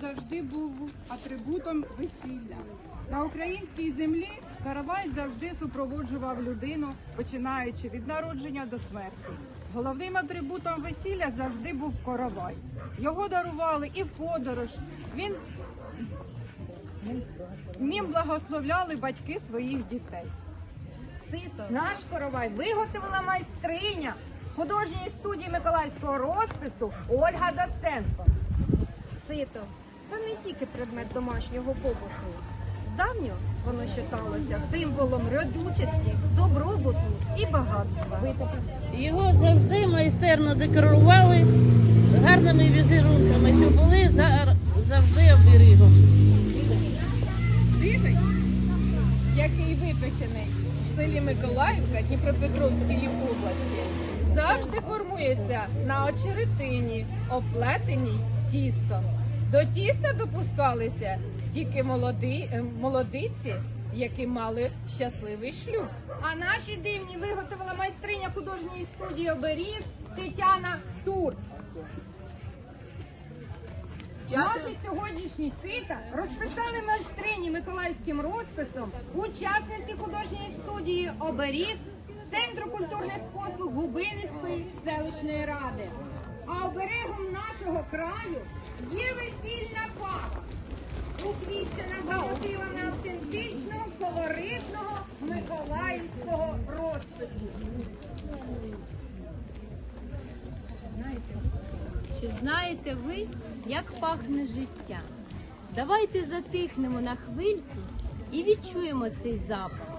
завжди був атрибутом весілля. На українській землі каравай завжди супроводжував людину, починаючи від народження до смерті. Головним атрибутом весілля завжди був коровай. Його дарували і в подорож. Він ним благословляли батьки своїх дітей. Сито. Наш коровай виготовила майстриня художньої студії Миколаївського розпису Ольга Доценко. Сито це не тільки предмет домашнього побуту. Здавньо воно вважалося символом родючості, добробуту і багатства. Його завжди майстерно декорували гарними візерунками, що були завжди оберігом. Дивень, який випечений в селі Миколаївка Дніпропетровської області, завжди формується на очеретині, оплетеній тістом. До тіста допускалися тільки молоді, е, молодиці, які мали щасливий шлюб. А наші дивні виготовила майстриня художньої студії оберіг Тетяна Тур. Наші сьогоднішні сита розписали майстрині миколаївським розписом учасниці художньої студії оберіг Центру культурних послуг Губинської селищної ради. А оберегом нашого краю є. Уквічена за мотивами автентичного, колоритного миколаївського розпису. Чи знаєте ви, як пахне життя? Давайте затихнемо на хвильку і відчуємо цей запах.